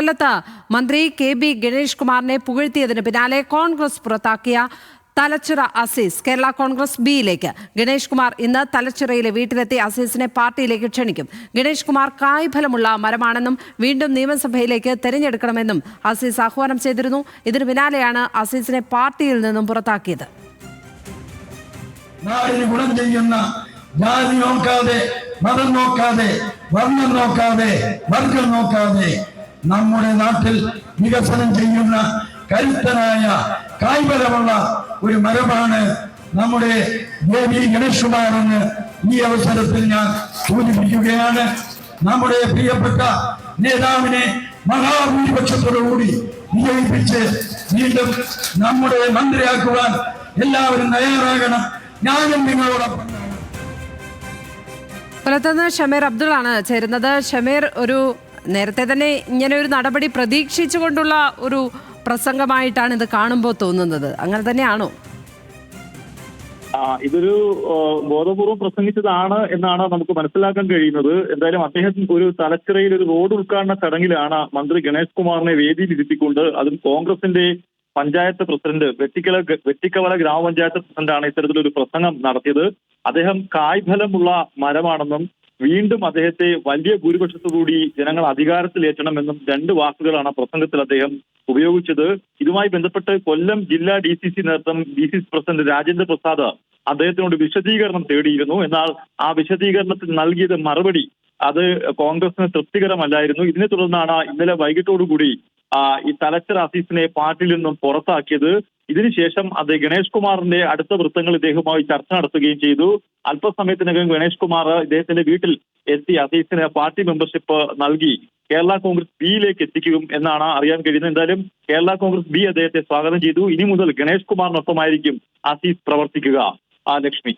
കൊല്ലത്ത് മന്ത്രി K B Ganesh കുമാറിനെ പുകഴ്ത്തിയതിന് പിന്നാലെ കോൺഗ്രസ് പുറത്താക്കിയ തലച്ചിറ അസീസ് കേരള കോൺഗ്രസ് ബിയിലേക്ക്. ഗണേഷ് കുമാർ ഇന്ന് തലച്ചിറയിലെ വീട്ടിലെത്തി അസീസിനെ പാർട്ടിയിലേക്ക് ക്ഷണിക്കും. ഗണേഷ് കുമാർ കായ്ഫലമുള്ള മരമാണെന്നും വീണ്ടും നിയമസഭയിലേക്ക് തെരഞ്ഞെടുക്കണമെന്നും അസീസ് ആഹ്വാനം ചെയ്തിരുന്നു. ഇതിനു പിന്നാലെയാണ് അസീസിനെ പാർട്ടിയിൽ നിന്നും പുറത്താക്കിയത്. ഗുണം ചെയ്യുന്ന ജാതി നോക്കാതെ മതം നോക്കാതെ വർണം നോക്കാതെ വർഗം നോക്കാതെ നമ്മുടെ നാട്ടിൽ വികസനം ചെയ്യുന്ന കരുത്തനായ കായ്ബലമുള്ള ഒരു മരമാണ് നമ്മുടെ ദേവി ഗണേഷ്കുമാർ എന്ന് ഈ അവസരത്തിൽ ഞാൻ സൂചിപ്പിക്കുകയാണ്. നമ്മുടെ പ്രിയപ്പെട്ട നേതാവിനെ മഹാഭൂരിപക്ഷത്തോടുകൂടി വിജയിപ്പിച്ച് വീണ്ടും നമ്മുടെ മന്ത്രിയാക്കുവാൻ എല്ലാവരും തയ്യാറാകണം. ഞാനും നിങ്ങളോടൊപ്പം. കൊല്ലത്തുനിന്ന് ഷമീർ അബ്ദുള്ളാണ് ചേരുന്നത്. ഷമീർ ഒരു നേരത്തെ തന്നെ ഇങ്ങനെ ഒരു നടപടി പ്രതീക്ഷിച്ചുകൊണ്ടുള്ള ഒരു പ്രസംഗമായിട്ടാണ് ഇത് കാണുമ്പോൾ തോന്നുന്നത്. അങ്ങനെ തന്നെയാണോ? ഇതൊരു ബോധപൂർവം പ്രസംഗിച്ചതാണ് എന്നാണ് നമുക്ക് മനസ്സിലാക്കാൻ കഴിയുന്നത്. എന്തായാലും അദ്ദേഹം ഒരു തലച്ചിറയിൽ ഒരു റോഡ് ഉദ്ഘാടന ചടങ്ങിലാണ് മന്ത്രി ഗണേഷ് കുമാറിനെ വേദിയിൽ ഇരുത്തിക്കൊണ്ട് അതും കോൺഗ്രസിന്റെ പഞ്ചായത്ത് പ്രസിഡന്റ് വെട്ടിക്കല വെട്ടിക്കവല ഗ്രാമപഞ്ചായത്ത് പ്രസിഡന്റാണ് ഇത്തരത്തിലൊരു പ്രസംഗം നടത്തിയത്. അദ്ദേഹം കായ്ഫലമുള്ള മരമാണെന്നും വീണ്ടും അദ്ദേഹത്തെ വലിയ ഭൂരിപക്ഷത്തോടുകൂടി ജനങ്ങൾ അധികാരത്തിലേറ്റണമെന്നും രണ്ട് വാക്കുകളാണ് പ്രസംഗത്തിൽ അദ്ദേഹം ഉപയോഗിച്ചത്. ഇതുമായി ബന്ധപ്പെട്ട് കൊല്ലം ജില്ലാ ഡി സി സി നേതൃത്വം D C C president Rajendra Prasad അദ്ദേഹത്തിനോട് വിശദീകരണം തേടിയിരുന്നു. എന്നാൽ ആ വിശദീകരണത്തിൽ നൽകിയത് മറുപടി അത് കോൺഗ്രസിന് തൃപ്തികരമല്ലായിരുന്നു. ഇതിനെ തുടർന്നാണ് ഇന്നലെ വൈകിട്ടോടുകൂടി ഈ തലച്ചർ അസീസിനെ പാർട്ടിയിൽ നിന്നും പുറത്താക്കിയത്. ഇതിനുശേഷം അത് ഗണേഷ് കുമാറിന്റെ അടുത്ത വൃത്തങ്ങൾ ഇദ്ദേഹവുമായി ചർച്ച നടത്തുകയും ചെയ്തു. അല്പസമയത്തിനകം ഗണേഷ് കുമാർ ഇദ്ദേഹത്തിന്റെ വീട്ടിൽ എത്തി അസീസിന് പാർട്ടി മെമ്പർഷിപ്പ് നൽകി. കേരള കോൺഗ്രസ് ബിയിലേക്ക് എത്തിക്കും എന്നാണ് അറിയാൻ കഴിയുന്നത്. എന്തായാലും കേരള കോൺഗ്രസ് ബി അദ്ദേഹത്തെ സ്വാഗതം ചെയ്തു. ഇനി മുതൽ ഗണേഷ് കുമാറിനൊപ്പമായിരിക്കും അസീസ് പ്രവർത്തിക്കുക. ആ ലക്ഷ്മി.